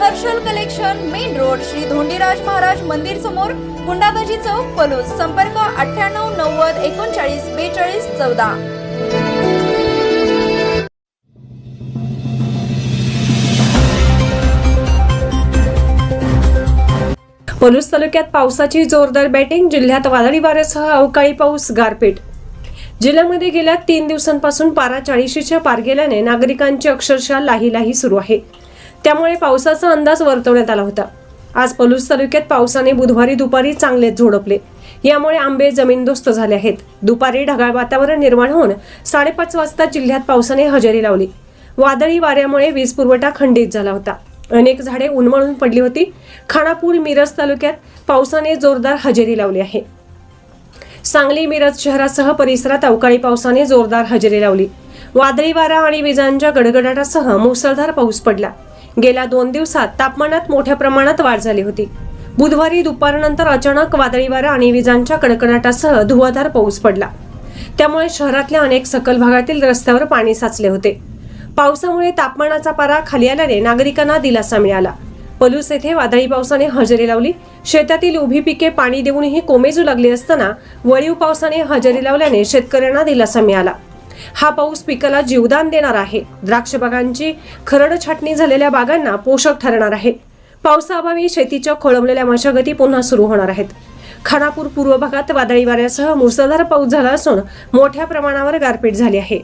Harshal collection main road Shri Dhondiraj Maharaj मंदिर समोर गुंडाबाजी चौक पलूस. संपर्क अठ्ठ्याण्णव नव्वद एकोणचाळीस बेचाळीस चौदा. पलूस तालुक्यात पावसाची जोरदार बॅटिंग जिल्ह्यात वादळी वाऱ्यासह अवकाळी पाऊस गारपीट. जिल्ह्यामध्ये गेल्या तीन दिवसांपासून पारा चाळीशीच्या पार गेल्याने नागरिकांची अक्षरशः लाही लाही सुरू आहे. त्यामुळे पावसाचा अंदाज वर्तवण्यात आला होता. आज पलूस तालुक्यात पावसाने बुधवारी दुपारी चांगलेच झोडपले. यामुळे आंबे जमीनदोस्त झाले आहेत. दुपारी ढगाळ वातावरण निर्माण होऊन साडेपाच वाजता जिल्ह्यात पावसाने हजेरी लावली. वादळी वाऱ्यामुळे वीज पुरवठा खंडित झाला होता. अनेक झाडे उन्मळून पडली होती. खानापूर मिरज तालुक्यात पावसाने जोरदार हजेरी लावली आहे. सांगली मिरज शहरासह परिसरात अवकाळी पावसाने जोरदार हजेरी लावली. वादळी वारा आणि विजांच्या गडगडाटासह मुसळधार पाऊस पडला. गेल्या दोन दिवसात तापमानात मोठ्या प्रमाणात वाढ झाली होती. बुधवारी दुपारनंतर अचानक वादळी वारा आणि विजांच्या कडकडाटासह धुवाधार पाऊस पडला. त्यामुळे शहरातल्या अनेक सकल भागातील रस्त्यावर पाणी साचले होते. पावसामुळे तापमानाचा पारा खाली आल्याने नागरिकांना दिलासा मिळाला. पलूस येथे वादळी पावसाने हजेरी लावली. शेतातील उभी पिके पाणी देऊनही कोमेजू लागली असताना वळीव पावसाने हजेरी लावल्याने शेतकऱ्यांना दिलासा मिळाला. हा पाऊस पिकाला जीवदान देणार आहे. द्राक्ष बागांची खरड छाटणी झालेल्या बागांना पोषक ठरणार आहे. पावसाअभावी शेतीच्या खोळंबलेल्या मशागती पुन्हा सुरू होणार आहेत. खानापूर पूर्व भागात वादळी वाऱ्यासह मुसळधार पाऊस झाला असून मोठ्या प्रमाणावर गारपीट झाली आहे.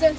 चल.